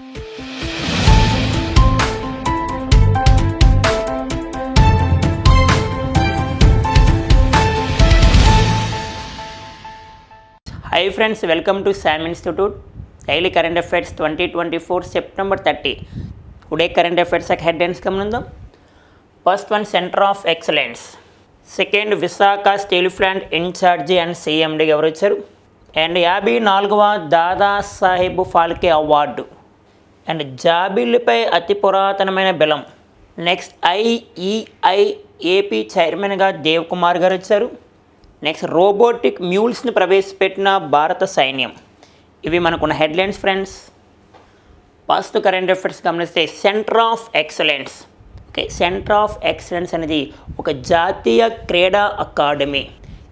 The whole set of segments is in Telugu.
Hi friends welcome to Sam institute daily current affairs twenty twenty four September thirty today current అఫైర్స్కి headlines గమనిందాం first one centre of excellence second Visakha steel plant incharge and CMD ఎవరు వచ్చారు? అండ్ యాభై నాలుగవ దాదాసాహెబ్ ఫాల్కే అవార్డు. అండ్ జాబిల్లిపై అతి పురాతనమైన బిలం. నెక్స్ట్ ఐఈఐ ఏపీ చైర్మన్గా దేవ్ కుమార్ గారు వచ్చారు. నెక్స్ట్ రోబోటిక్ మ్యూల్స్ని ప్రవేశపెట్టిన భారత సైన్యం. ఇవి మనకున్న headlines friends. First current affairs గమనిస్తే centre of excellence. Okay centre of excellence అనేది ఒక జాతీయ క్రీడా అకాడమీ.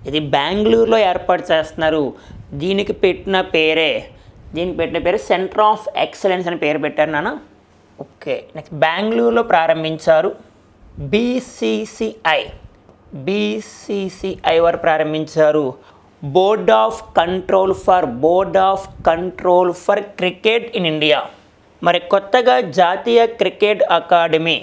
ఇది బెంగళూరులో ఏర్పాటు చేస్తున్నారు. దీనికి పెట్టిన పేరే దీనికి పెట్టిన పేరు సెంటర్ ఆఫ్ ఎక్సలెన్స్ అని పేరు పెట్టారు నాన్న. ఓకే నెక్స్ట్ బెంగళూరులో ప్రారంభించారు బీసీసీఐ బీసీసీఐ వారు ప్రారంభించారు. Board of control for board of control for cricket in India మరి కొత్తగా జాతీయ క్రికెట్ అకాడమీ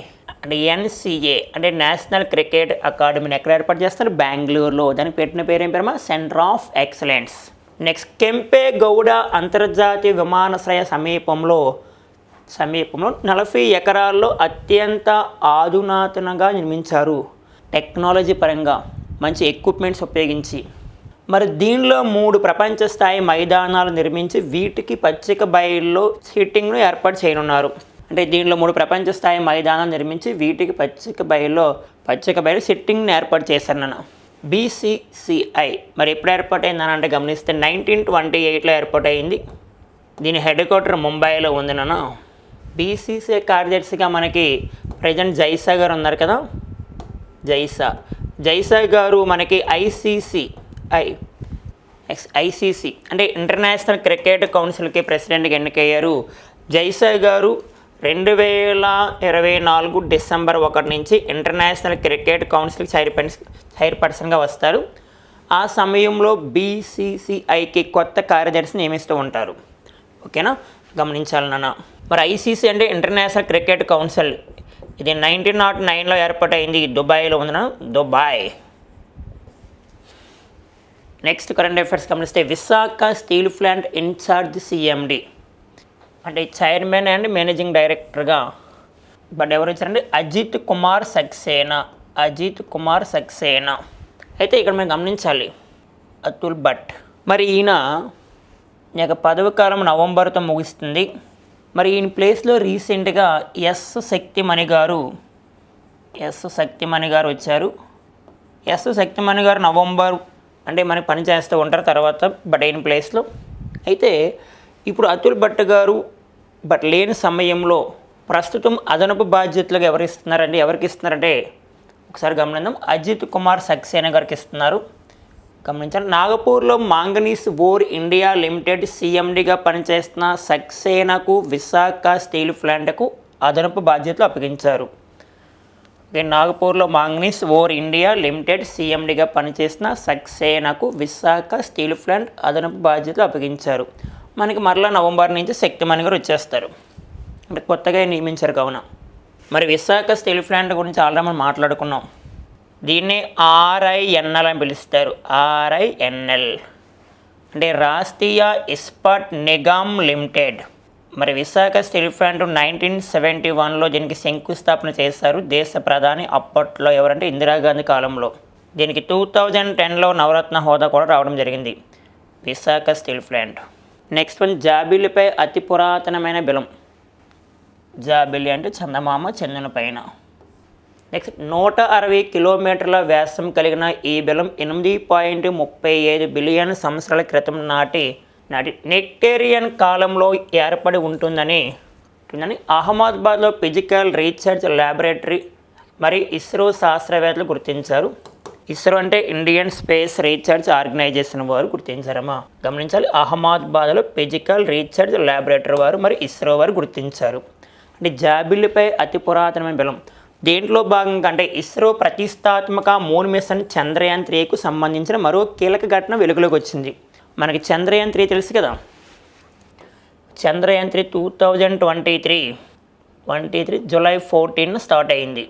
అంటే ఎన్సీఏ అంటే నేషనల్ క్రికెట్ అకాడమీని ఎక్కడ ఏర్పాటు చేస్తారు? బెంగళూరులో. దానికి పెట్టిన పేరు ఏం పేరు centre of excellence next Kempegowda అంతర్జాతీయ విమానాశ్రయ సమీపంలో సమీపంలో నలభై ఎకరాల్లో అత్యంత ఆధునాతనంగా నిర్మించారు. టెక్నాలజీ పరంగా మంచి ఎక్విప్మెంట్స్ ఉపయోగించి. మరి దీనిలో మూడు ప్రపంచ స్థాయి మైదానాలు నిర్మించి వీటికి పచ్చిక బయల్లో సిట్టింగ్ను ఏర్పాటు చేయనున్నారు. అంటే దీనిలో మూడు ప్రపంచ స్థాయి మైదానాలు నిర్మించి వీటికి పచ్చిక బయల్లో పచ్చిక బయలు సిట్టింగ్ను ఏర్పాటు చేశాను నన్ను బీసీసీఐ. మరి ఎప్పుడు ఏర్పాటు అంటే గమనిస్తే నైన్టీన్ ట్వంటీ ఎయిట్లో ఏర్పాటు అయింది. దీని హెడ్ క్వార్టర్ ముంబైలో ఉంది నాన్న. బీసీసీఐ కార్యదర్శిగా మనకి ప్రజెంట్ జైసా గారు ఉన్నారు కదా? జైసా. జైసా గారు మనకి ఐసీసీ ఐ ఎక్స్ ఐసీసీ అంటే ఇంటర్నేషనల్ క్రికెట్ కౌన్సిల్కి ప్రెసిడెంట్గా ఎన్నికయ్యారు. జైసా గారు రెండు వేల ఇరవై నాలుగు డిసెంబర్ ఒకటి నుంచి ఇంటర్నేషనల్ క్రికెట్ కౌన్సిల్ చైర్పర్సన్ చైర్పర్సన్గా వస్తారు. ఆ సమయంలో బీసీసీఐకి కొత్త కార్యదర్శి నియమిస్తూ ఉంటారు. ఓకేనా? గమనించాలి నాన్న. మరి ఐసీసీ అంటే ఇంటర్నేషనల్ క్రికెట్ కౌన్సిల్. ఇది నైన్టీన్ నాట్ నైన్లో ఏర్పాటైంది దుబాయ్లో ఉందిన? దుబాయ్. నెక్స్ట్ కరెంట్ అఫైర్స్ గమనిస్తే Visakha steel plant incharge CMD. అంటే చైర్మన్ అండ్ మేనేజింగ్ డైరెక్టర్గా బట్ ఎవరు వచ్చారంటే అజిత్ కుమార్ సక్సేనా అజిత్ కుమార్ సక్సేనా. అయితే ఇక్కడ మేము గమనించాలి అతుల్ భట్. మరి ఈయన ఈ యొక్క పదవి కాలం నవంబర్తో ముగుస్తుంది. మరి ఈయన ప్లేస్లో రీసెంట్గా ఎస్ శక్తిమణి గారు ఎస్ శక్తిమణి గారు వచ్చారు. ఎస్ శక్తిమణి గారు నవంబర్ అంటే మనకి పని చేస్తూ ఉంటారు తర్వాత బట్ అయిన ప్లేస్లో. అయితే ఇప్పుడు అతుల్ భట్ గారు బట్ లేని సమయంలో ప్రస్తుతం అదనపు బాధ్యతలుగా ఎవరు ఇస్తున్నారండి? ఎవరికి ఇస్తున్నారంటే ఒకసారి గమనిద్దాం. అజిత్ కుమార్ సక్సేనా గారికి ఇస్తున్నారు. గమనించాలి. నాగపూర్లో మాంగనీస్ ఓర్ ఇండియా లిమిటెడ్ సీఎండిగా పనిచేస్తున్న సక్సేనాకు విశాఖ స్టీల్ ప్లాంట్కు అదనపు బాధ్యతలు అప్పగించారు. నాగపూర్లో మాంగనీస్ ఓర్ ఇండియా లిమిటెడ్ సీఎండిగా పనిచేసిన సక్సేనాకు విశాఖ స్టీల్ ప్లాంట్ అదనపు బాధ్యతలు అప్పగించారు. మనకి మరలా నవంబర్ నుంచి శక్తిమణి గారు వచ్చేస్తారు. అంటే కొత్తగా నియమించారు కావున? మరి విశాఖ స్టీల్ ప్లాంట్ గురించి ఆల్రెడీ మనం మాట్లాడుకున్నాం. దీన్ని ఆర్ఐఎన్ఎల్ అని పిలుస్తారు. ఆర్ఐఎన్ఎల్. అంటే రాష్ట్రీయ ఇస్పాట్ నిగమ్ లిమిటెడ్. మరి Visakha steel plant nineteen seventy వన్లో దీనికి శంకుస్థాపన చేశారు దేశ ప్రధాని అప్పట్లో ఎవరంటే ఇందిరాగాంధీ కాలంలో. దీనికి టూ థౌజండ్ టెన్లో నవరత్న హోదా కూడా రావడం జరిగింది. Visakha steel plant. Next one జాబిలిపై అతి పురాతనమైన బిలం. జాబిలి అంటే చందమామ చందన పైన. నెక్స్ట్ నూట అరవై కిలోమీటర్ల వ్యాసం కలిగిన ఈ బిలం ఎనిమిది పాయింట్ ముప్పై ఐదు బిలియన్ సంవత్సరాల క్రితం నాటి నాటి నెక్టేరియన్ కాలంలో ఏర్పడి ఉంటుందని ఉంటుందని అహ్మదాబాద్లో ఫిజికల్ రీసెర్చ్ ల్యాబొరేటరీ మరి ఇస్రో శాస్త్రవేత్తలు గుర్తించారు. ఇస్రో అంటే ఇండియన్ స్పేస్ రీసెర్చ్ ఆర్గనైజేషన్ వారు గుర్తించారమ్మా. గమనించాలి అహ్మదాబాద్లో ఫిజికల్ రీసెర్చ్ ల్యాబొరేటరీ వారు మరి ఇస్రో వారు గుర్తించారు. అంటే జాబిల్లిపై అతి పురాతనమైన బిలం. దేంట్లో భాగంగా అంటే ఇస్రో ప్రతిష్టాత్మక మూన్ మిషన్ చంద్రయాన్ త్రీకు సంబంధించిన మరో కీలక ఘటన వెలుగులోకి వచ్చింది. మనకి చంద్రయాన్ త్రీ తెలుసు కదా? Chandrayaan three two thousand twenty three twenty three July fourteen start అయింది.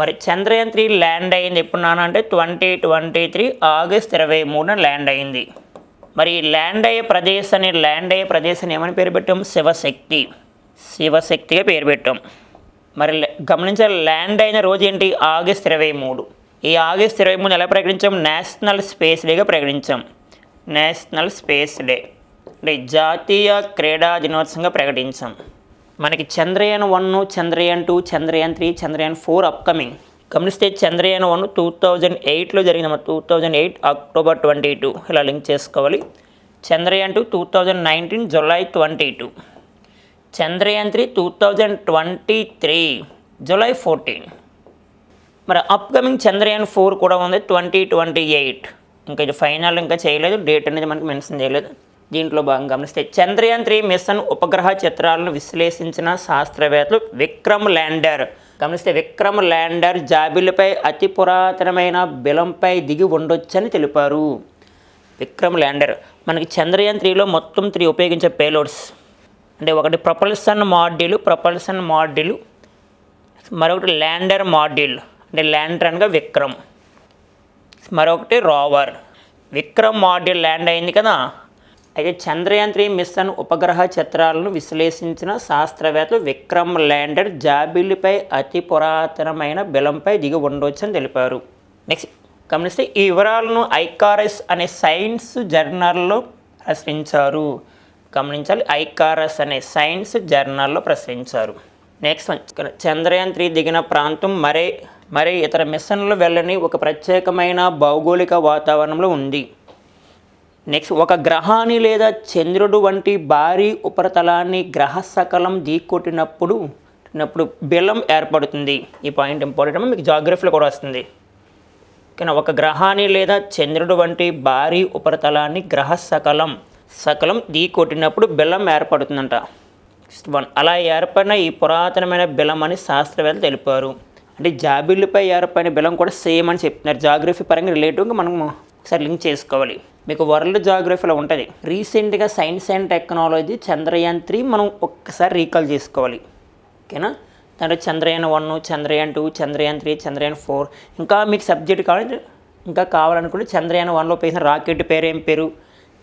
మరి చంద్రయాన్ త్రీ ల్యాండ్ అయింది ఎప్పుడు అంటే ట్వంటీ ట్వంటీ త్రీ ఆగస్ట్ ఇరవై మూడున ల్యాండ్ అయింది మరి ల్యాండ్ అయ్యే ప్రదేశాన్ని ల్యాండ్ అయ్యే ప్రదేశాన్ని ఏమని పేరు పెట్టాం? శివశక్తి. శివశక్తిగా పేరు పెట్టాం. మరి గమనించాలి ల్యాండ్ అయిన రోజు ఏంటి? ఆగస్ట్ ఇరవై మూడు. ఈ ఆగస్ట్ ఇరవై మూడు ఎలా ప్రకటించాం? నేషనల్ స్పేస్ డేగా ప్రకటించాం. National space day. అంటే జాతీయ క్రీడా దినోత్సవంగా ప్రకటించాం. మనకి Chandrayaan one Chandrayaan two Chandrayaan three Chandrayaan four upcoming గమనిస్తే చంద్రయాన్ వన్ టూ థౌజండ్ ఎయిట్లో జరిగిన two thousand eight October twenty two ఇలా లింక్ చేసుకోవాలి. Chandrayaan two two thousand nineteen July twenty two Chandrayaan three two thousand twenty three July fourteen మరి అప్కమింగ్ చంద్రయాన్ ఫోర్ కూడా ఉంది ట్వంటీ ట్వంటీ ఎయిట్ ఇంకా ఇది ఫైనల్ ఇంకా చేయలేదు డేట్ అనేది మనకి మెన్షన్ చేయలేదు. దీంట్లో భాగంగా గమనిస్తే చంద్రయాన్ త్రీ మిషన్ ఉపగ్రహ చిత్రాలను విశ్లేషించిన శాస్త్రవేత్తలు విక్రమ్ ల్యాండర్. గమనిస్తే విక్రమ్ ల్యాండర్ జాబిలిపై అతి పురాతనమైన బిలంపై దిగి ఉండొచ్చని తెలిపారు. విక్రమ్ ల్యాండర్ మనకి చంద్రయాన్ త్రీలో మొత్తం త్రీ ఉపయోగించే పేలోడ్స్. అంటే ఒకటి ప్రొపల్సన్ మాడ్యూల్ ప్రొపల్సన్ మాడ్యూల్ మరొకటి ల్యాండర్ మాడ్యూల్ అంటే ల్యాండర్ అనగా విక్రమ్. మరొకటి రోవర్. విక్రమ్ మాడ్యూల్ ల్యాండ్ అయింది కదా? అయితే చంద్రయాన్ త్రీ మిషన్ ఉపగ్రహ చిత్రాలను విశ్లేషించిన శాస్త్రవేత్తలు విక్రమ్ ల్యాండర్ జాబిలిపై అతి పురాతనమైన బిలంపై దిగి ఉండవచ్చని తెలిపారు. నెక్స్ట్ గమనిస్తే ఈ వివరాలను ఐకారస్ అనే సైన్స్ జర్నల్లో ప్రశ్నించారు గమనించాలి ఐకారస్ అనే సైన్స్ జర్నల్లో ప్రశ్నించారు నెక్స్ట్ వన్. చంద్రయాన్ త్రీ దిగిన ప్రాంతం మరే మరే ఇతర మిషన్లు వెళ్ళని ఒక ప్రత్యేకమైన భౌగోళిక వాతావరణంలో ఉంది. నెక్స్ట్ ఒక గ్రహాన్ని లేదా చంద్రుడు వంటి భారీ ఉపరితలాన్ని గ్రహ సకలం ఢీకొట్టినప్పుడు కొట్టినప్పుడు బిలం ఏర్పడుతుంది. ఈ పాయింట్ ఇంపార్టెంట్ మీకు జాగ్రఫీలో కూడా వస్తుంది. కానీ ఒక గ్రహాన్ని లేదా చంద్రుడు వంటి భారీ ఉపరితలాన్ని గ్రహ సకలం సకలం ఢీ కొట్టినప్పుడు బెల్లం ఏర్పడుతుందంట. నెక్స్ట్ వన్ అలా ఏర్పడిన ఈ పురాతనమైన బిలం అని శాస్త్రవేత్తలు తెలిపారు. అంటే జాబిల్లిపై ఏర్పడిన బెలం కూడా సేమ్ అని చెప్తున్నారు. జాగ్రఫీ పరంగా రిలేటివ్గా మనం ఒకసారి లింక్ చేసుకోవాలి. మీకు వరల్డ్ జాగ్రఫీలో ఉంటుంది. రీసెంట్గా science and technology Chandrayaan three మనం ఒక్కసారి రీకాల్ చేసుకోవాలి. ఓకేనా? దాంట్లో Chandrayaan one Chandrayaan two Chandrayaan three Chandrayaan four ఇంకా మీకు సబ్జెక్ట్ కావాలి ఇంకా కావాలనుకుంటే చంద్రయాన్ వన్లో పేసిన రాకెట్ పేరు ఏం పేరు?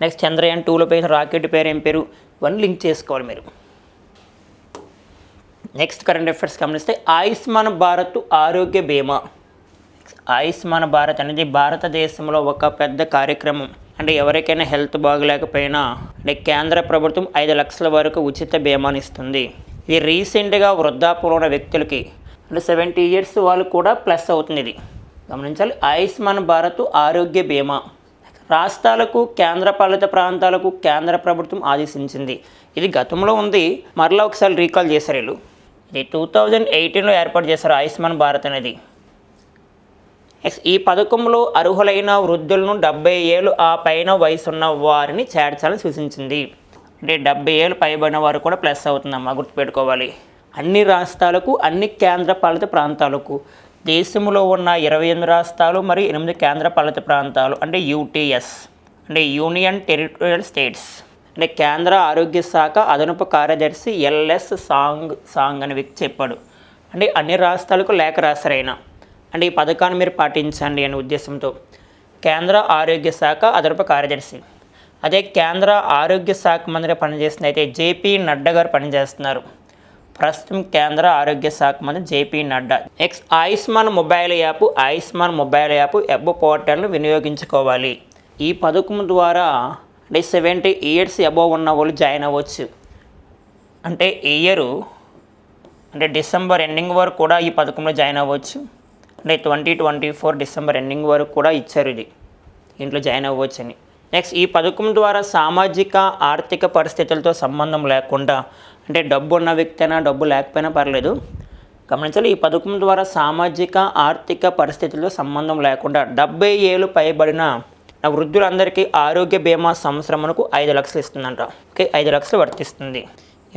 నెక్స్ట్ చంద్రయాన్ టూలో పోయిన రాకెట్ పేరు ఏం పేరు? ఇవన్నీ లింక్ చేసుకోవాలి మీరు. నెక్స్ట్ కరెంట్ అఫైర్స్ గమనిస్తే ఆయుష్మాన్ భారత్ ఆరోగ్య బీమా. ఆయుష్మాన్ భారత్ అనేది భారతదేశంలో ఒక పెద్ద కార్యక్రమం. అంటే ఎవరికైనా హెల్త్ బాగలేకపోయినా అంటే కేంద్ర ప్రభుత్వం ఐదు లక్షల వరకు ఉచిత బీమాని ఇస్తుంది. ఇది రీసెంట్గా వృద్ధాప్యంలో ఉన్న వ్యక్తులకి అంటే సెవెంటీ ఇయర్స్ వాళ్ళు కూడా ప్లస్ అవుతుంది ఇది. గమనించాలి ఆయుష్మాన్ భారత్ ఆరోగ్య బీమా. రాష్ట్రాలకు కేంద్రపాలిత ప్రాంతాలకు కేంద్ర ప్రభుత్వం ఆదేశించింది. ఇది గతంలో ఉంది మరలా ఒకసారి రీకాల్ చేశారు వీళ్ళు. ఇది టూ థౌజండ్ ఎయిటీన్లో ఏర్పాటు చేశారు ఆయుష్మాన్ భారత్ అనేది. ఈ పథకంలో అర్హులైన వృద్ధులను డెబ్బై ఏళ్ళు ఆ పైన వయసున్న వారిని చేర్చాలని సూచించింది. అంటే డెబ్బై ఏళ్ళు పైబడిన వారు కూడా ప్లస్ అవుతుందమ్మా గుర్తుపెట్టుకోవాలి. అన్ని రాష్ట్రాలకు అన్ని కేంద్ర పాలిత ప్రాంతాలకు దేశంలో ఉన్న ఇరవై ఎనిమిది రాష్ట్రాలు మరియు ఎనిమిది కేంద్ర పాలిత ప్రాంతాలు అంటే యూటీఎస్ అంటే యూనియన్ టెరిటోరియల్ స్టేట్స్ అంటే కేంద్ర ఆరోగ్య శాఖ అదనపు కార్యదర్శి ఎల్ఎస్ సాంగ్ సాంగ్ అనే వ్యక్తి చెప్పాడు. అంటే అన్ని రాష్ట్రాలకు లేఖ రాశారు అంటే ఈ పథకాన్ని మీరు పాటించండి అనే ఉద్దేశంతో కేంద్ర ఆరోగ్య శాఖ అదనపు కార్యదర్శి. అదే కేంద్ర ఆరోగ్య శాఖ మంత్రి పనిచేసిన అయితే జేపీ నడ్డా గారు పనిచేస్తున్నారు. ప్రస్తుతం కేంద్ర ఆరోగ్య శాఖ మంత్రి JP Nadda. Next Ayushman mobile app Ayushman mobile app web పోర్టల్ను వినియోగించుకోవాలి. ఈ పథకం ద్వారా అంటే సెవెంటీ ఇయర్స్ అబోవ్ ఉన్న వాళ్ళు జాయిన్ అవ్వచ్చు. అంటే ఇయరు అంటే డిసెంబర్ ఎండింగ్ వరకు కూడా ఈ పథకంలో జాయిన్ అవ్వచ్చు. అంటే twenty twenty four December ending వరకు కూడా ఇచ్చారు ఇది. ఇంట్లో జాయిన్ అవ్వచ్చు అని నెక్స్ట్ ఈ పథకం ద్వారా సామాజిక ఆర్థిక పరిస్థితులతో సంబంధం లేకుండా అంటే డబ్బు ఉన్న వ్యక్తి అయినా డబ్బు లేకపోయినా పర్లేదు గమనించాలి ఈ పథకం ద్వారా సామాజిక ఆర్థిక పరిస్థితులతో సంబంధం లేకుండా డెబ్బై ఏళ్ళు పైబడిన నా వృద్ధులందరికీ ఆరోగ్య బీమా సంవత్సరమునకు ఐదు లక్షలు ఇస్తుందంట. ఓకే ఐదు లక్షలు వర్తిస్తుంది.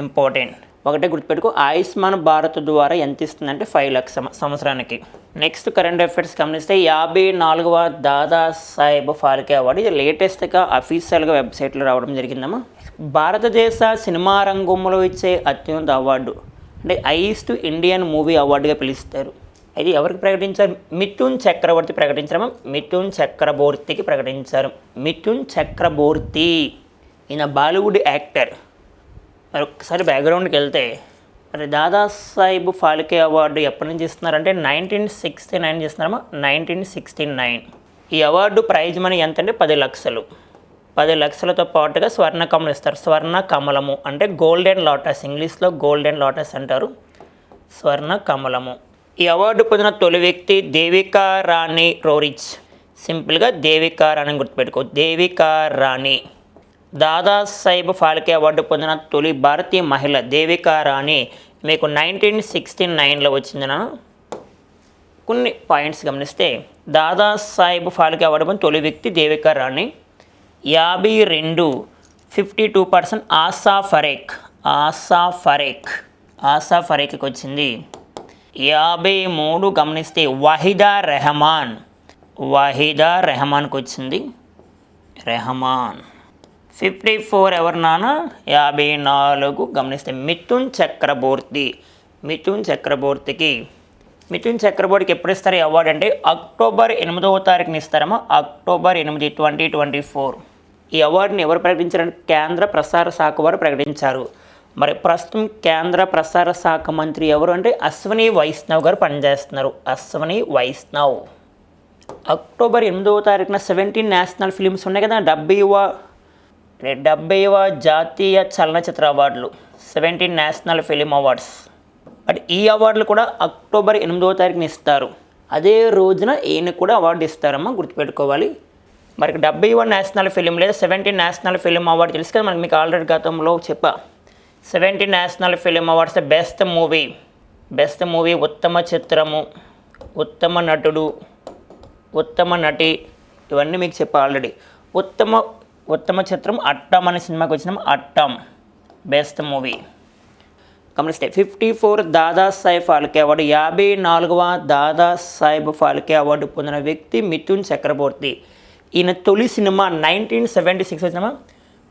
ఇంపార్టెంట్. ఒకటే గుర్తుపెట్టుకో ఆయుష్మాన్ భారత్ ద్వారా ఎంత ఇస్తుందంటే ఫైవ్ లక్ష సంవత్సరానికి. నెక్స్ట్ కరెంట్ అఫైర్స్ గమనిస్తే యాభై నాలుగవ దాదా సాహెబ్ ఫాల్కే అవార్డు. ఇది లేటెస్ట్గా అఫీషియల్గా వెబ్సైట్లో రావడం జరిగిందమ్మా. భారతదేశ సినిమా రంగంలో ఇచ్చే అత్యున్నత అవార్డు. అంటే హైయెస్ట్ ఇండియన్ మూవీ అవార్డుగా పిలుస్తారు. అది ఎవరికి ప్రకటించారు? మిథున్ చక్రవర్తి ప్రకటించారు మిథున్ చక్రబోర్తికి ప్రకటించారు. మిథున్ చక్రబోర్తి ఈయన బాలీవుడ్ యాక్టర్. మరి ఒకసారి బ్యాక్గ్రౌండ్కి వెళ్తే మరి దాదాసాహెబ్ ఫాల్కే అవార్డు ఎప్పటి నుంచి ఇస్తున్నారంటే నైన్టీన్ సిక్స్టీ నైన్ ఇస్తున్నారమ్మా నైన్టీన్ సిక్స్టీ నైన్. ఈ అవార్డు ప్రైజ్ మనీ ఎంత అంటే పది లక్షలు. పది లక్షలతో పాటుగా స్వర్ణ కమలం ఇస్తారు. స్వర్ణ కమలము అంటే గోల్డెన్ లోటస్ ఇంగ్లీష్లో గోల్డెన్ లోటస్ అంటారు. స్వర్ణ కమలము. ఈ అవార్డు పొందిన తొలి వ్యక్తి దేవికా రాణి రోరిచ్. సింపుల్గా దేవికా రాణి గుర్తుపెట్టుకో. దేవికా రాణి. దాదాసాహెబ్ ఫాల్కే అవార్డు పొందిన తొలి భారతీయ మహిళ దేవికా రాణి మీకు నైన్టీన్ సిక్స్టీ నైన్లో వచ్చిందన కొన్ని పాయింట్స్ గమనిస్తే దాదాసాహెబ్ ఫాల్కే అవార్డు పొందిన తొలి వ్యక్తి దేవికా రాణి యాభై రెండు fifty two percent Asha Parekh Asha Parekh Asha ఫరేక్కి వచ్చింది. యాభై మూడు గమనిస్తే వహిదా రెహమాన్ వహిదా రెహమాన్కి వచ్చింది. రెహమాన్. ఫిఫ్టీ ఫోర్ ఎవరు నాన్న? యాభై నాలుగు గమనిస్తే మిథున్ చక్రబూర్తి. మిథున్ చక్రబూర్తికి మిథున్ చక్రబోర్తికి ఎప్పుడు ఇస్తారు ఈ అవార్డు అంటే అక్టోబర్ ఎనిమిదవ తారీఖున ఇస్తారమ్మా. అక్టోబర్ ఎనిమిది ట్వంటీ ట్వంటీ ఫోర్. ఈ అవార్డుని ఎవరు ప్రకటించారంటే కేంద్ర ప్రసార శాఖ వారు ప్రకటించారు. మరి ప్రస్తుతం కేంద్ర ప్రసార శాఖ మంత్రి ఎవరు అంటే అశ్వని వైష్ణవ్ గారు పనిచేస్తున్నారు. అశ్వని వైష్ణవ్. అక్టోబర్ ఎనిమిదవ తారీఖున సెవెంటీన్ నేషనల్ ఫిలిమ్స్ ఉన్నాయి కదా డెబ్బైవ డెబ్బైవ జాతీయ చలనచిత్ర అవార్డులు seventeen national film awards. But ఈ అవార్డులు కూడా అక్టోబర్ ఎనిమిదవ తారీఖున ఇస్తారు. అదే రోజున ఈయన కూడా అవార్డు ఇస్తారమ్మా గుర్తుపెట్టుకోవాలి. మరి డెబ్బై వన్ నేషనల్ ఫిలిం లేదా సెవెంటీన్ నేషనల్ ఫిలిం అవార్డు తెలుసు కదా మనకి మీకు ఆల్రెడీ గతంలో చెప్పా. Seventeen national film awards best movie best movie ఉత్తమ చిత్రము ఉత్తమ నటుడు ఉత్తమ నటి ఇవన్నీ మీకు చెప్పా ఆల్రెడీ. ఉత్తమ ఉత్తమ చిత్రం అట్టం అనే సినిమాకి వచ్చిన అట్టం. బెస్ట్ మూవీ గమనిస్తే fifty four Dadasaheb Phalke award యాభై నాలుగవ దాదా సాహెబ్ ఫాల్కే అవార్డు పొందిన వ్యక్తి మిథున్ చక్రవర్తి ఈయన తొలి cinema nineteen seventy six cinema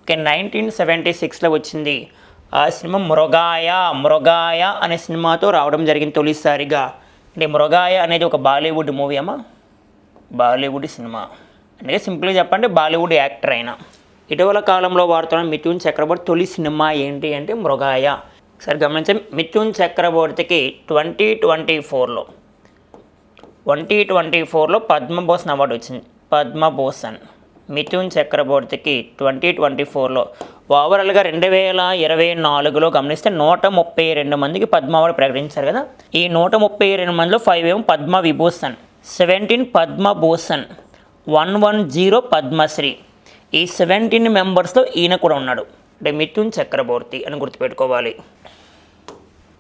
okay nineteen seventy సిక్స్లో వచ్చింది. ఆ సినిమా మృగాయ మృగాయ అనే సినిమాతో రావడం జరిగింది తొలిసారిగా. అంటే మృగాయ అనేది ఒక బాలీవుడ్ మూవీ అమ్మా. బాలీవుడ్ సినిమా. అంటే సింపుల్గా చెప్పండి బాలీవుడ్ యాక్టర్ అయినా. ఇటీవల కాలంలో వాడుతున్న మిథున్ చక్రవర్తి తొలి సినిమా ఏంటి అంటే మృగాయ. సరి గమనించండి మిథున్ చక్రవర్తికి ట్వంటీ ట్వంటీ ఫోర్లో ట్వంటీ ట్వంటీ ఫోర్లో పద్మభూషణ్ అవార్డు వచ్చింది. పద్మభూషణ్ మిథున్ చక్రబోర్తికి ట్వంటీ ట్వంటీ ఫోర్లో. ఓవరాల్గా రెండు వేల ఇరవై నాలుగులో గమనిస్తే నూట ముప్పై రెండు మందికి పద్మ అవార్డు ప్రకటించారు కదా. ఈ నూట ముప్పై రెండు మందిలో ఫైవ్ ఏమో Padma Vibhushan seventeen Padma Bhushan one one zero Padma Shri. ఈ సెవెంటీన్ మెంబర్స్లో ఈయన కూడా ఉన్నాడు. అంటే మిథున్ చక్రవర్తి అని గుర్తుపెట్టుకోవాలి.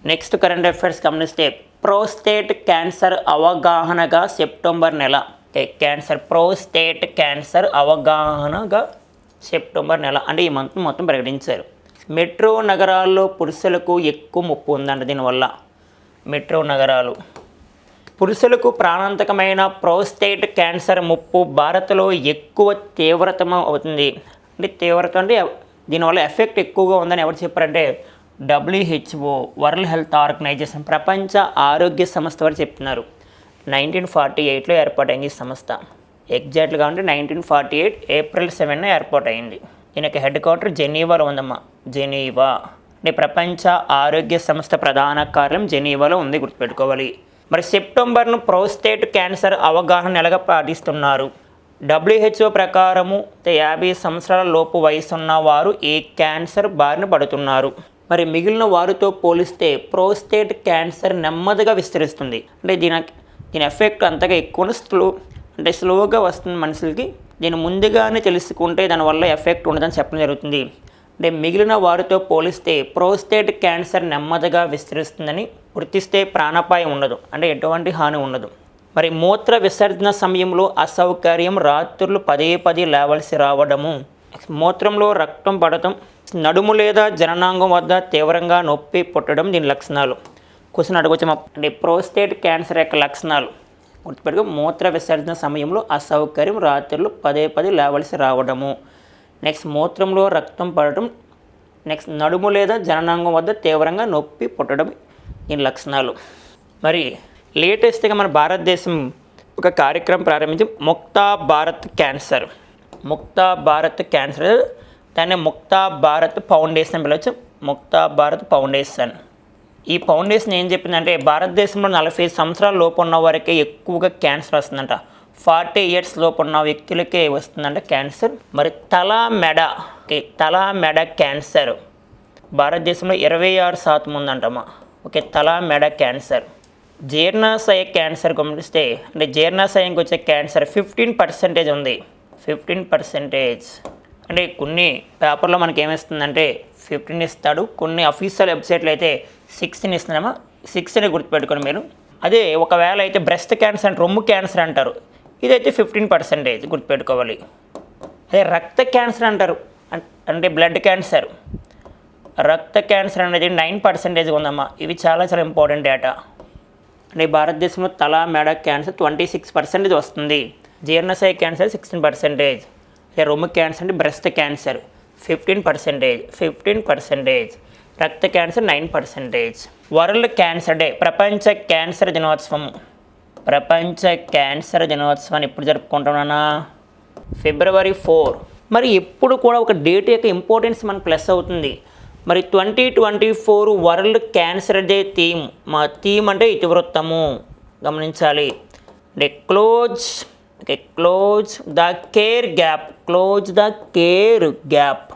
నెక్స్ట్ కరెంట్ అఫైర్స్ గమనిస్తే ప్రోస్టేట్ క్యాన్సర్ అవగాహనగా సెప్టెంబర్ నెల. ఓకే క్యాన్సర్ ప్రోస్టేట్ క్యాన్సర్ అవగాహనగా సెప్టెంబర్ నెల. అంటే ఈ మంత్ మొత్తం ప్రకటించారు. మెట్రో నగరాల్లో పురుషులకు ఎక్కువ ముప్పు ఉందంట దీనివల్ల. మెట్రో నగరాలు. పురుషులకు ప్రాణాంతకమైన ప్రోస్టేట్ క్యాన్సర్ ముప్పు భారత్లో ఎక్కువ తీవ్రతమ అవుతుంది. అంటే తీవ్రత అంటే దీనివల్ల ఎఫెక్ట్ ఎక్కువగా ఉందని ఎవరు చెప్పారంటే డబ్ల్యూహెచ్ఓ వరల్డ్ హెల్త్ ఆర్గనైజేషన్ ప్రపంచ ఆరోగ్య సంస్థ వారు చెప్తున్నారు. నైన్టీన్ ఫార్టీ ఎయిట్లో ఏర్పాటైంది ఈ సంస్థ. ఎగ్జాక్ట్గా అంటే nineteen forty eight April seven ఏర్పాటు అయింది దీనికి హెడ్ క్వార్టర్ జెనీవాలో ఉందమ్మా. జెనీవా. అంటే ప్రపంచ ఆరోగ్య సంస్థ ప్రధాన కార్యం జెనీవాలో ఉంది గుర్తుపెట్టుకోవాలి. మరి సెప్టెంబర్ను ప్రోస్టేట్ క్యాన్సర్ అవగాహన నెలగా పాటిస్తున్నారు? డబ్ల్యూహెచ్ఓ ప్రకారము యాభై సంవత్సరాల లోపు వయసున్న వారు ఈ క్యాన్సర్ బారిన పడుతున్నారు? మరి మిగిలిన వారితో పోలిస్తే ప్రోస్టేట్ క్యాన్సర్ నెమ్మదిగా విస్తరిస్తుంది. అంటే దీని దీని ఎఫెక్ట్ అంతగా ఎక్కువ స్లో అంటే స్లోగా వస్తుంది మనుషులకి. దీన్ని ముందుగానే తెలుసుకుంటే దానివల్ల ఎఫెక్ట్ ఉండదని చెప్పడం జరుగుతుంది. మిగిలిన వారితో పోలిస్తే ప్రోస్టేట్ క్యాన్సర్ నెమ్మదిగా విస్తరిస్తుందని గుర్తిస్తే ప్రాణాపాయం ఉండదు అంటే ఎటువంటి హాని ఉండదు. మరి మూత్ర విసర్జన సమయంలో అసౌకర్యం రాత్రులు పదే పదే లేవలసి రావడము మూత్రంలో రక్తం పడటం నడుము లేదా జననాంగం వద్ద తీవ్రంగా నొప్పి పుట్టడం దీని లక్షణాలు. క్వశ్చన్ అడగొచ్చు అంటే ప్రోస్టేట్ క్యాన్సర్ యొక్క లక్షణాలు. గుర్తుపెట్టుకో మూత్ర విసర్జన సమయంలో అసౌకర్యం రాత్రులు పదే పదే లేవలసి రావడము. నెక్స్ట్ మూత్రంలో రక్తం పడటం. నెక్స్ట్ నడుము లేదా జననాంగం వద్ద తీవ్రంగా నొప్పి పుట్టడం. దీని లక్షణాలు. మరి లేటెస్ట్గా మన భారతదేశం ఒక కార్యక్రమం ప్రారంభించి ముక్తా భారత్ క్యాన్సర్. ముక్తా భారత్ క్యాన్సర్. దాన్ని ముక్తా భారత్ ఫౌండేషన్ పిలవచ్చు. ముక్తా భారత్ ఫౌండేషన్. ఈ ఫౌండేషన్ ఏం చెప్పిందంటే భారతదేశంలో నలభై సంవత్సరాల లోపు ఉన్న వారికి ఎక్కువగా క్యాన్సర్ వస్తుందంట. ఫార్టీ ఇయర్స్ లోపు ఉన్న వ్యక్తులకే వస్తుందంట క్యాన్సర్. మరి తల మెడ తల మెడ క్యాన్సర్. భారతదేశంలో ఇరవై ఆరు శాతం ఉందంటమ్మా. ఓకే తల మెడ క్యాన్సర్. జీర్ణాశయ క్యాన్సర్ గమనిస్తే అంటే జీర్ణాశయంకి వచ్చే క్యాన్సర్ ఫిఫ్టీన్ పర్సెంటేజ్ ఉంది. Fifteen percentage. అంటే కొన్ని పేపర్లో మనకి ఏమిస్తుందంటే ఫిఫ్టీన్ ఇస్తాడు. కొన్ని అఫీషియల్ వెబ్సైట్లు అయితే సిక్స్టీన్ ఇస్తున్నామా సిక్స్టీన్ గుర్తుపెట్టుకోండి మీరు. అదే ఒకవేళ అయితే బ్రెస్ట్ క్యాన్సర్ అంటే రొమ్ము క్యాన్సర్ అంటారు. ఇదైతే ఫిఫ్టీన్ పర్సెంటేజ్ గుర్తుపెట్టుకోవాలి. అదే రక్త క్యాన్సర్ అంటారు. అంటే బ్లడ్ క్యాన్సర్. రక్త క్యాన్సర్ అనేది నైన్ పర్సెంటేజ్ ఉందమ్మా. ఇవి చాలా చాలా ఇంపార్టెంట్ డేటా అంటే భారతదేశంలో తల మెడ క్యాన్సర్ ట్వంటీ సిక్స్ పర్సెంటేజ్ వస్తుంది. జీర్ణశయ క్యాన్సర్ సిక్స్టీన్ పర్సెంటేజ్ రొమ్ము క్యాన్సర్ అంటే breast cancer. Fifteen percentage fifteen percentage రక్త cancer nine percentage world cancer day ప్రపంచ క్యాన్సర్ దినోత్సవం. ప్రపంచ క్యాన్సర్ దినోత్సవాన్ని ఎప్పుడు జరుపుకుంటున్నానా? ఫిబ్రవరి ఫోర్. మరి ఎప్పుడు కూడా ఒక డేట్ యొక్క ఇంపార్టెన్స్ మనకు ప్లస్ అవుతుంది. మరి twenty twenty four world cancer day theme. మా థీమ్ అంటే ఇతివృత్తము. గమనించాలి. అంటే close okay close the care gap. Close the care gap.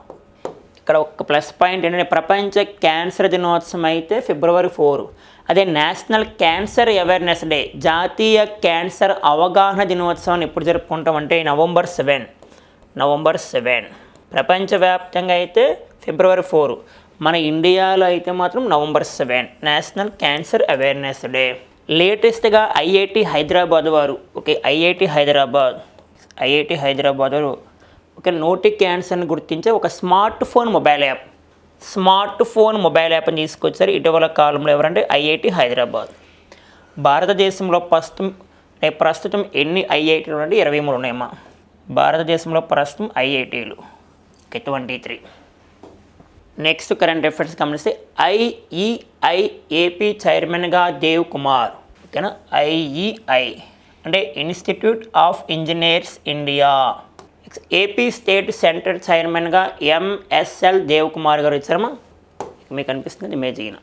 ఇక్కడ ఒక ప్లస్ పాయింట్ ఏంటంటే ప్రపంచ క్యాన్సర్ దినోత్సవం అయితే ఫిబ్రవరి ఫోర్. అదే నేషనల్ క్యాన్సర్ అవేర్నెస్ డే జాతీయ క్యాన్సర్ అవగాహన దినోత్సవాన్ని ఎప్పుడు జరుపుకుంటాం అంటే నవంబర్ సెవెన్. November seven. ప్రపంచవ్యాప్తంగా అయితే ఫిబ్రవరి ఫోర్. మన ఇండియాలో అయితే మాత్రం November seven national cancer awareness day. లేటెస్ట్గా ఐఐటి హైదరాబాద్ వారు okay IIT Hyderabad IIT Hyderabad వారు ఒక నోటి క్యాన్సర్ని గుర్తించే ఒక smart phone mobile app. Smart phone mobile యాప్ని తీసుకొచ్చారు ఇటీవల కాలంలో ఎవరంటే ఐఐటి హైదరాబాద్. భారతదేశంలో ప్రస్తుతం ప్రస్తుతం ఎన్ని ఐఐటీలు అంటే ఇరవై మూడు ఉన్నాయమ్మా. భారతదేశంలో ప్రస్తుతం ఐఐటీలు. Okay twenty three. Next current affairs గమనిస్తే ఐఈఐ ఏపీ చైర్మన్గా దేవ్ కుమార్. ఓకేనా? ఐఈఐ అంటే institute of engineers India. AP state centre చైర్మన్గా ఎంఎస్ఎల్ దేవ్ కుమార్ గారు ఇచ్చారమ్మా మీకు అనిపిస్తుంది ఇమేజ్ ఈయన.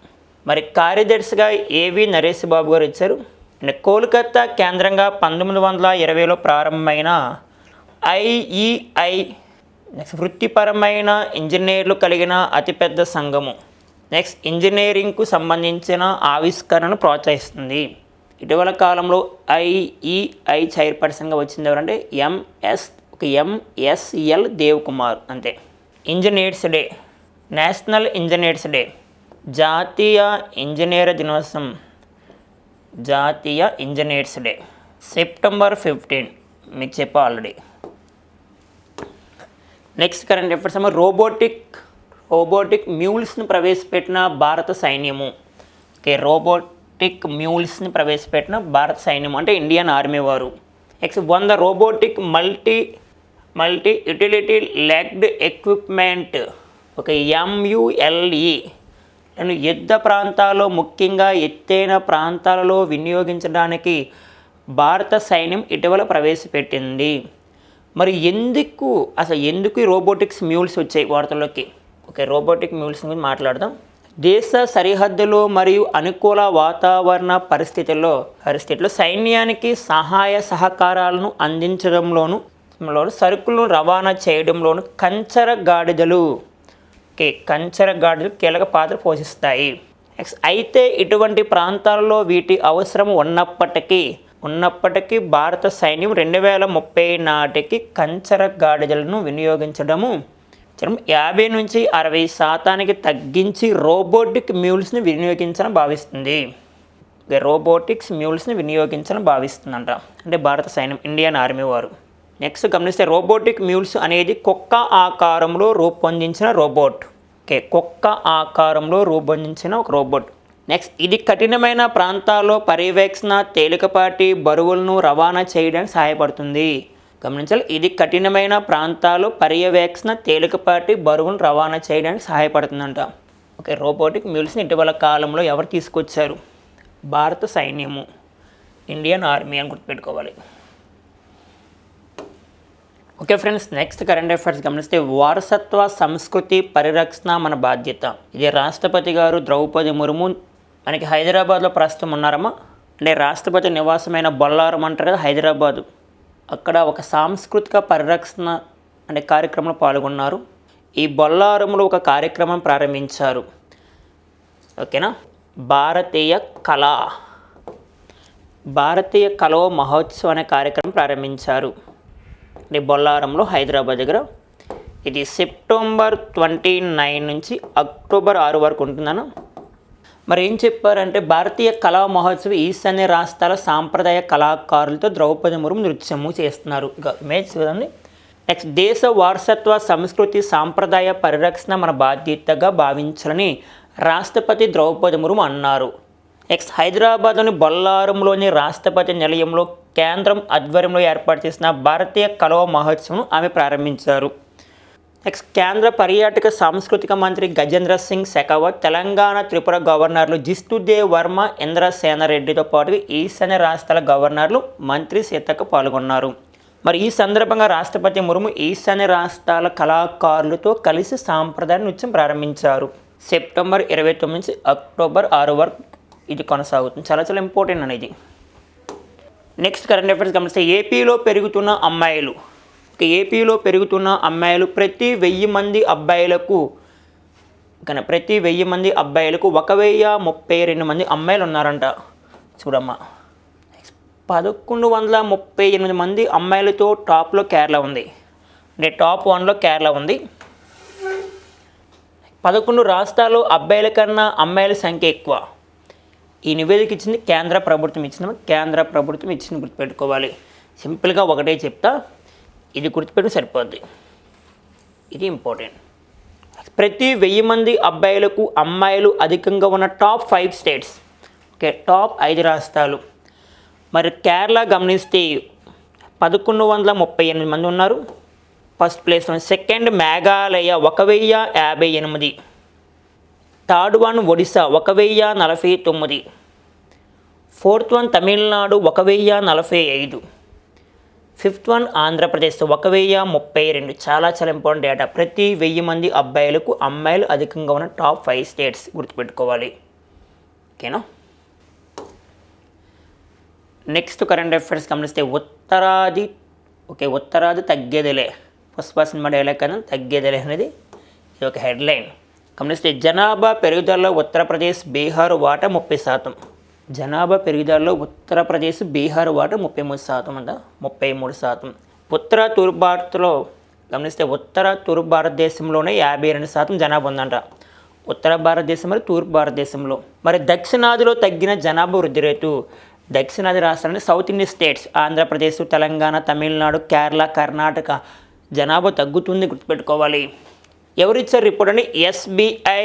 మరి కార్యదర్శిగా ఏవి నరేష్ బాబు గారు ఇచ్చారు అంటే కోల్కత్తా కేంద్రంగా పంతొమ్మిది వందల ఇరవైలో ప్రారంభమైన ఐఈఐ నెక్స్ట్ వృత్తిపరమైన ఇంజనీర్లు కలిగిన అతిపెద్ద సంఘము. నెక్స్ట్ ఇంజనీరింగ్కు సంబంధించిన ఆవిష్కరణను ప్రోత్సహిస్తుంది. ఇటీవల కాలంలో ఐఈఐ చైర్పర్సన్గా వచ్చింది ఎవరంటే ఎంఎస్ ఒక ఎంఎస్ఎల్ దేవ్ కుమార్ అంతే. Engineers day national engineers day జాతీయ ఇంజనీర్ దినోత్సవం జాతీయ ఇంజనీర్స్ డే సెప్టెంబర్ ఫిఫ్టీన్ మీకు చెప్పా ఆల్రెడీ నెక్స్ట్ కరెంట్ అఫైర్స్ ఏమో రోబోటిక్ రోబోటిక్ మ్యూల్స్ని ప్రవేశపెట్టిన భారత సైన్యము. ఓకే రోబోటిక్ మ్యూల్స్ని ప్రవేశపెట్టిన భారత సైన్యం అంటే ఇండియన్ ఆర్మీ వారు. నెక్స్ట్ వంద robotic multi multi utility legged equipment ఒక ఎంయుఎల్ఈ లను యుద్ధ ప్రాంతాల్లో ముఖ్యంగా ఎత్తైన ప్రాంతాలలో వినియోగించడానికి భారత సైన్యం ఇటీవల ప్రవేశపెట్టింది. మరి ఎందుకు అసలు ఎందుకు ఈ రోబోటిక్స్ మ్యూల్స్ వచ్చాయి వార్తల్లోకి? ఓకే రోబోటిక్ మ్యూల్స్ గురించి మాట్లాడదాం. దేశ సరిహద్దులు మరియు అనుకూల వాతావరణ పరిస్థితుల్లో పరిస్థితుల్లో సైన్యానికి సహాయ సహకారాలను అందించడంలోనూ లోను సరుకులను రవాణా చేయడంలోను కంచర గాడిదలు. ఓకే కంచర గాడిదలు కీలక పాత్ర పోషిస్తాయి. నెక్స్ట్ అయితే ఇటువంటి ప్రాంతాలలో వీటి అవసరం ఉన్నప్పటికీ ఉన్నప్పటికీ భారత సైన్యం రెండు వేల ముప్పై నాటికి కంచర గాడిదలను వినియోగించడము యాభై నుంచి అరవై శాతానికి తగ్గించి రోబోటిక్ మ్యూల్స్ని వినియోగించని భావిస్తుంది. రోబోటిక్స్ మ్యూల్స్ని వినియోగించని భావిస్తుందంట. అంటే భారత సైన్యం ఇండియన్ ఆర్మీ వారు. నెక్స్ట్ గమనిస్తే రోబోటిక్ మ్యూల్స్ అనేది కుక్క ఆకారంలో రూపొందించిన రోబోట్ ఓకే కుక్క ఆకారంలో రూపొందించిన ఒక రోబోట్ నెక్స్ట్ ఇది కఠినమైన ప్రాంతాల్లో పర్యవేక్షణ తేలికపాటి బరువులను రవాణా చేయడానికి సహాయపడుతుంది. గమనించాలి ఇది కఠినమైన ప్రాంతాలు పర్యవేక్షణ తేలికపాటి బరువును రవాణా చేయడానికి సహాయపడుతుందంట. ఓకే రోబోటిక్ మ్యూల్స్ని ఇటీవల కాలంలో ఎవరు తీసుకొచ్చారు? భారత సైన్యము ఇండియన్ ఆర్మీ అని గుర్తుపెట్టుకోవాలి. Okay friends next current affairs గమనిస్తే వారసత్వ సంస్కృతి పరిరక్షణ మన బాధ్యత. ఇది రాష్ట్రపతి గారు ద్రౌపది ముర్ము మనకి హైదరాబాద్లో ప్రస్తుతం ఉన్నారమ్మా? అంటే రాష్ట్రపతి నివాసమైన బొల్లారం అంటారు కదా హైదరాబాదు. అక్కడ ఒక సాంస్కృతిక పరిరక్షణ అనే కార్యక్రమంలో పాల్గొన్నారు. ఈ బొల్లారంలో ఒక కార్యక్రమం ప్రారంభించారు. ఓకేనా? భారతీయ కళ. భారతీయ కళో మహోత్సవం అనే కార్యక్రమం ప్రారంభించారు. ఇది బొల్లారంలో హైదరాబాద్ దగ్గర. ఇది సెప్టెంబర్ ట్వంటీ నైన్ నుంచి అక్టోబర్ ఆరు వరకు ఉంటుందను మరి ఏం చెప్పారంటే భారతీయ కళా మహోత్సవ్ ఈశాన్య రాష్ట్రాల సాంప్రదాయ కళాకారులతో ద్రౌపది మురుము నృత్యము చేస్తున్నారు. ఇక ఇమేజ్ చూడండి. నెక్స్ట్ దేశ వారసత్వ సంస్కృతి సాంప్రదాయ పరిరక్షణ మన బాధ్యతగా భావించాలని రాష్ట్రపతి ద్రౌపది మురుము అన్నారు. నెక్స్ట్ హైదరాబాద్లోని బొల్లారంలోని రాష్ట్రపతి నిలయంలో కేంద్రం ఆధ్వర్యంలో ఏర్పాటు చేసిన భారతీయ కలవ మహోత్సవం ఆమె ప్రారంభించారు. నెక్స్ట్ కేంద్ర పర్యాటక సాంస్కృతిక మంత్రి గజేంద్ర సింగ్ షెకావత్ తెలంగాణ త్రిపుర గవర్నర్లు జిస్తుదేవ్ వర్మ ఇంద్రసేన రెడ్డితో పాటు ఈశాన్య రాష్ట్రాల గవర్నర్లు మంత్రి సీతకు పాల్గొన్నారు. మరి ఈ సందర్భంగా రాష్ట్రపతి ముర్ము ఈశాన్య రాష్ట్రాల కళాకారులతో కలిసి సాంప్రదాయ నృత్యం ప్రారంభించారు. సెప్టెంబర్ ఇరవై తొమ్మిది నుంచి అక్టోబర్ ఆరు వరకు ఇది కొనసాగుతుంది. చాలా చాలా ఇంపార్టెంట్ అనేది. నెక్స్ట్ కరెంట్ అఫైర్స్ గమనిస్తే ఏపీలో పెరుగుతున్న అమ్మాయిలు. ఏపీలో పెరుగుతున్న అమ్మాయిలు ప్రతి వెయ్యి మంది అబ్బాయిలకు కానీ ప్రతి వెయ్యి మంది అబ్బాయిలకు ఒక వెయ్యి ముప్పై రెండు మంది అమ్మాయిలు ఉన్నారంట. చూడమ్మా. పదకొండు వందల ముప్పై ఎనిమిది మంది అమ్మాయిలతో టాప్లో కేరళ ఉంది. అంటే టాప్ వన్లో కేరళ ఉంది. పదకొండు రాష్ట్రాల్లో అబ్బాయిల కన్నా అమ్మాయిల సంఖ్య ఎక్కువ. ఈ నివేదిక ఇచ్చింది కేంద్ర ప్రభుత్వం ఇచ్చిన కేంద్ర ప్రభుత్వం ఇచ్చింది గుర్తుపెట్టుకోవాలి. సింపుల్గా ఒకటే చెప్తా ఇది గుర్తుపెట్టి సరిపోద్ది. ఇది ఇంపార్టెంట్. ప్రతి వెయ్యి మంది అబ్బాయిలకు అమ్మాయిలు అధికంగా ఉన్న top five states. Okay top ఐదు రాష్ట్రాలు. మరి కేరళ గమనిస్తే పదకొండు వందల ముప్పై ఎనిమిది మంది ఉన్నారు. ఫస్ట్ ప్లేస్లో సెకండ్ మేఘాలయ ఒక వెయ్యి యాభై ఎనిమిది. థర్డ్ వన్ ఒడిశా ఒక వెయ్యి నలభై తొమ్మిది. ఫోర్త్ వన్ తమిళనాడు ఒక వెయ్యి నలభై ఐదు. ఫిఫ్త్ వన్ ఆంధ్రప్రదేశ్ ఒక వెయ్యి ముప్పై రెండు. చాలా చాలా ఇంపార్టెంట్ డేటా. ప్రతి వెయ్యి మంది అబ్బాయిలకు అమ్మాయిలు అధికంగా ఉన్న టాప్ ఫైవ్ స్టేట్స్ గుర్తుపెట్టుకోవాలి. ఓకేనా? నెక్స్ట్ కరెంట్ అఫైర్స్ గమనిస్తే ఉత్తరాది ఓకే ఉత్తరాది తగ్గేదిలే. పుష్ప సినిమా డైలాగ్ కదా తగ్గేదిలే అనేది ఇది ఒక హెడ్లైన్. గమనిస్తే జనాభా పెరుగుదలలో ఉత్తరప్రదేశ్ బీహార్ వాటా ముప్పై శాతం. జనాభా పెరుగుదలలో ఉత్తరప్రదేశ్ బీహార్ వాటా ముప్పై మూడు శాతం అంట ముప్పై మూడు శాతం. ఉత్తర తూర్పు భారత్లో గమనిస్తే ఉత్తర తూర్పు భారతదేశంలోనే యాభై రెండు శాతం జనాభా ఉందంట. ఉత్తర భారతదేశం మరియు తూర్పు భారతదేశంలో. మరి దక్షిణాదిలో తగ్గిన జనాభా వృద్ధి రేటు దక్షిణాది రాష్ట్రాలని south Indian states Andhra Pradesh Telangana Tamil Nadu Kerala Karnataka జనాభా తగ్గుతుంది గుర్తుపెట్టుకోవాలి. ఎవరిచ్చారు రిపోర్ట్ అండి SBI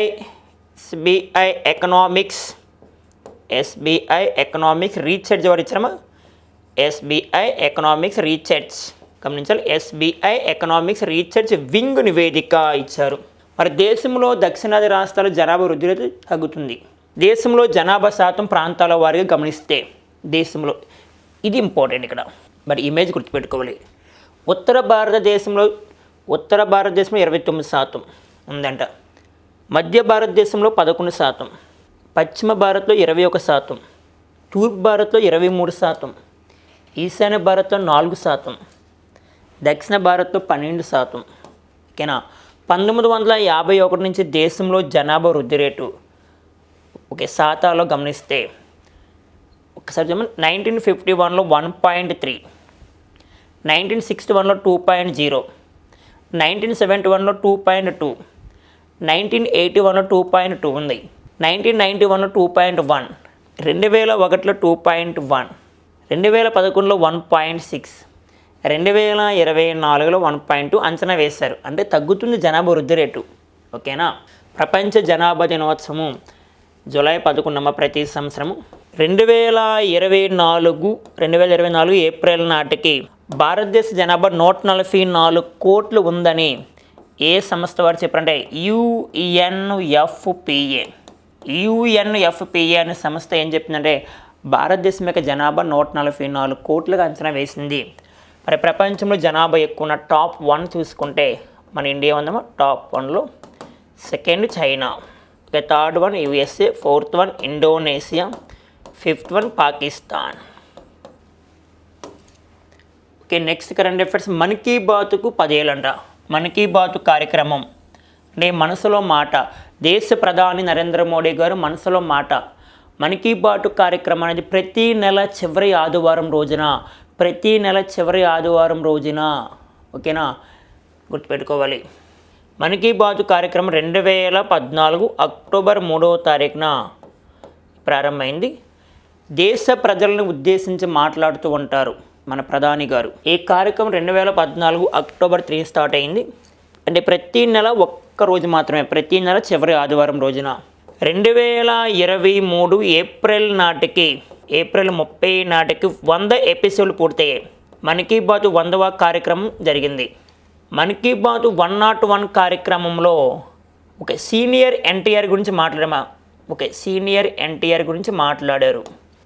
SBI economics SBI economics research ఎవరు ఇచ్చారమ్మా ఎస్బీఐ ఎకనామిక్స్ రీసెర్చ్ గమనించాలి ఎస్బీఐ ఎకనామిక్స్ రీసెర్చ్ వింగ్ నివేదిక ఇచ్చారు. మరి దేశంలో దక్షిణాది రాష్ట్రాల జనాభా వృద్ధి రేటు తగ్గుతుంది. దేశంలో జనాభా శాతం ప్రాంతాల వారిగా గమనిస్తే దేశంలో ఇది ఇంపార్టెంట్ ఇక్కడ. మరి ఇమేజ్ గుర్తుపెట్టుకోవాలి. ఉత్తర భారతదేశంలో ఉత్తర భారతదేశంలో ఇరవై తొమ్మిది శాతం ఉందంట. మధ్య భారతదేశంలో పదకొండు శాతం పశ్చిమ భారత్లో ఇరవై ఒక శాతం తూర్పు భారత్లో ఇరవై మూడు శాతం ఈశాన్య భారత్లో నాలుగు శాతం దక్షిణ భారత్లో పన్నెండు శాతం. ఓకేనా? పంతొమ్మిది వందల యాభై ఒకటి నుంచి దేశంలో జనాభా వృద్ధి రేటు ఓకే శాతాలో గమనిస్తే ఒకసారి చెప్పండి. నైన్టీన్ ఫిఫ్టీ వన్లో one point three nineteen sixty వన్లో two point zero nineteen seventy వన్లో two point two nineteen eighty వన్లో టూ పాయింట్ టూ ఉంది నైన్టీన్ నైంటీ వన్లో టూ పాయింట్ వన్ రెండు వేల ఒకటిలో టూ పాయింట్ వన్ రెండు వేల పదకొండులో వన్ పాయింట్ సిక్స్ రెండు వేల ఇరవై నాలుగులో వన్ పాయింట్ టూ అంచనా వేశారు. అంటే తగ్గుతుంది జనాభా వృద్ధి రేటు. ఓకేనా? ప్రపంచ జనాభా దినోత్సవం జూలై పదకొండవ ప్రతి సంవత్సరము. రెండు వేల ఇరవై నాలుగు రెండు వేల ఇరవై నాలుగు ఏప్రిల్ నాటికి భారతదేశ జనాభా నూట నలభై నాలుగు కోట్లు ఉందని ఏ సంస్థ వారు చెప్పారంటే యుఎన్ఎఫ్పిఏ. యుఎన్ఎఫ్పిఏ అనే సంస్థ ఏం చెప్పిందంటే భారతదేశం యొక్క జనాభా నూట నలభై నాలుగు కోట్లుగా అంచనా వేసింది. మరి ప్రపంచంలో జనాభా ఎక్కువ ఉన్న టాప్ వన్ చూసుకుంటే మన ఇండియా ఉందేమో టాప్ వన్లో సెకండ్ చైనా ఇక third one USA fourth one Indonesia fifth one Pakistan. Okay next current affairs Mann Ki బాతుకు పదేళ్ళంట మన్ కీ బాతు కార్యక్రమం. అంటే మనసులో మాట. దేశ ప్రధాని నరేంద్ర మోడీ గారు మనసులో మాట. మన్ కీ బాత్ కార్యక్రమం అనేది ప్రతి నెల చివరి ఆదివారం రోజున ప్రతి నెల చివరి ఆదివారం రోజున ఓకేనా? గుర్తుపెట్టుకోవాలి. మన్ కీ బాత్ కార్యక్రమం రెండు వేల పద్నాలుగు అక్టోబర్ మూడవ తారీఖున ప్రారంభమైంది. దేశ ప్రజలను ఉద్దేశించి మాట్లాడుతూ ఉంటారు. మన ప్రధాని గారు. ఈ కార్యక్రమం రెండు వేల పద్నాలుగు అక్టోబర్ త్రీ స్టార్ట్ అయింది. అంటే ప్రతి నెల ఒక్క రోజు మాత్రమే ప్రతి నెల చివరి ఆదివారం రోజున. రెండు వేల ఇరవై మూడు ఏప్రిల్ నాటికి ఏప్రిల్ ముప్పై నాటికి వంద ఎపిసోడ్లు పూర్తయ్యాయి. మన్ కీ బాత్ వందవ కార్యక్రమం జరిగింది. Mann Ki Baat one nought one కార్యక్రమంలో ఒక సీనియర్ ఎన్టీఆర్ గురించి మాట్లాడమా? ఓకే సీనియర్ ఎన్టీఆర్ గురించి మాట్లాడారు.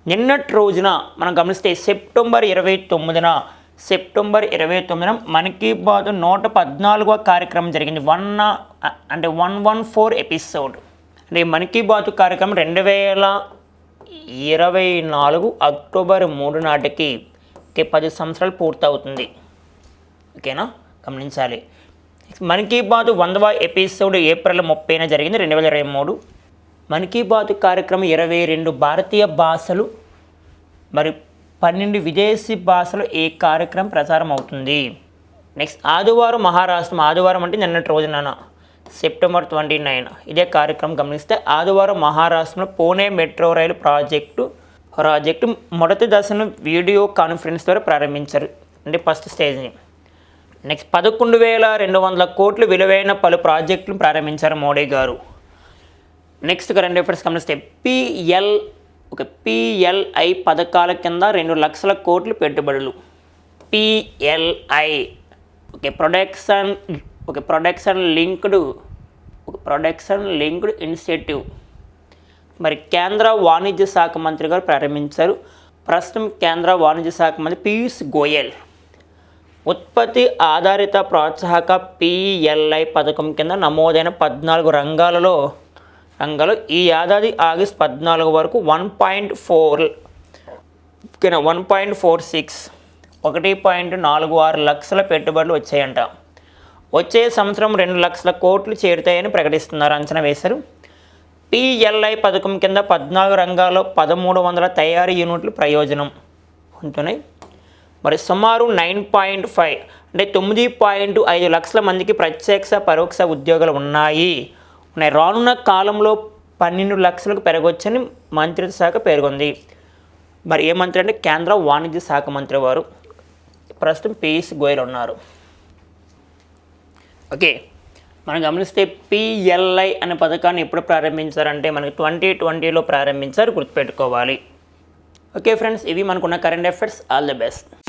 నిన్నటి రోజున మనం గమనిస్తే సెప్టెంబర్ ఇరవై తొమ్మిదిన సెప్టెంబర్ ఇరవై తొమ్మిదిన మన్ కీ బాత్ నూట పద్నాలుగవ కార్యక్రమం జరిగింది. వన్ అంటే వన్ వన్ ఫోర్ ఎపిసోడ్. అంటే మన్ కీ బాత్ కార్యక్రమం రెండు వేల ఇరవై నాలుగు అక్టోబర్ మూడు నాటికి పది సంవత్సరాలు పూర్తవుతుంది. ఓకేనా? గమనించాలి. మన్ కీ బాత్ వందవ ఎపిసోడ్ ఏప్రిల్ ముప్పైన జరిగింది. రెండు వేల ఇరవై మూడు మన్ కీ బాత్ కార్యక్రమం ఇరవై రెండు భారతీయ భాషలు మరి పన్నెండు విదేశీ భాషలు ఈ కార్యక్రమం ప్రసారం అవుతుంది? నెక్స్ట్ ఆదివారం మహారాష్ట్రం ఆదివారం అంటే నిన్నటి రోజున సెప్టెంబర్ ట్వంటీ నైన్ ఇదే కార్యక్రమం గమనిస్తే ఆదివారం మహారాష్ట్రలో Pune metro rail project project మొదటి దశను వీడియో కాన్ఫరెన్స్ ద్వారా ప్రారంభించారు. అంటే ఫస్ట్ స్టేజ్ని. నెక్స్ట్ పదకొండు వేల రెండు వందల కోట్లు విలువైన పలు ప్రాజెక్టులు ప్రారంభించారు మోడీ గారు. నెక్స్ట్ కరెంట్ అఫేర్స్ గమనిస్తే పిఎల్ ఒక పిఎల్ఐ పథకాల కింద రెండు లక్షల కోట్లు పెట్టుబడులు. పిఎల్ఐ ఓకే ప్రొడక్షన్ ఒక ప్రొడక్షన్ లింక్డ్ ఒక ప్రొడక్షన్ లింక్డ్ ఇనిషియేటివ్ మరి కేంద్ర వాణిజ్య శాఖ మంత్రి గారు ప్రారంభించారు. ప్రస్తుతం కేంద్ర వాణిజ్య శాఖ మంత్రి పీయూష్ గోయల్. ఉత్పత్తి ఆధారిత ప్రోత్సాహక పిఎల్ఐ పథకం కింద నమోదైన పద్నాలుగు రంగాలలో రంగాలు ఈ ఏడాది ఆగస్ట్ పద్నాలుగు వరకు one point four one point four six ఒకటి పాయింట్ నాలుగు ఆరు లక్షల పెట్టుబడులు వచ్చాయంట. వచ్చే సంవత్సరం రెండు లక్షల కోట్లు చేరుతాయని ప్రకటిస్తున్నారు అంచనా వేశారు. పిఎల్ఐ పథకం కింద పద్నాలుగు రంగాల్లో పదమూడు వందల తయారీ యూనిట్లు ప్రయోజనం ఉంటున్నాయి. మరి సుమారు నైన్ పాయింట్ ఫైవ్ అంటే తొమ్మిది పాయింట్ ఐదు లక్షల మందికి ప్రత్యక్ష పరోక్ష ఉద్యోగాలు ఉన్నాయి. ఉన్నాయి. రానున్న కాలంలో పన్నెండు లక్షలకు పెరగవచ్చని మంత్రిత్వ శాఖ పేర్కొంది. మరి ఏ మంత్రి అంటే కేంద్ర వాణిజ్య శాఖ మంత్రి వారు. ప్రస్తుతం పీయూష్ గోయల్ ఉన్నారు. ఓకే. మనం గమనిస్తే పిఎల్ఐ అనే పథకాన్ని ఎప్పుడు ప్రారంభించారంటే మనకి ట్వంటీ ట్వంటీలో ప్రారంభించారు గుర్తుపెట్టుకోవాలి. ఓకే ఫ్రెండ్స్ ఇవి మనకున్న current affairs. All the best.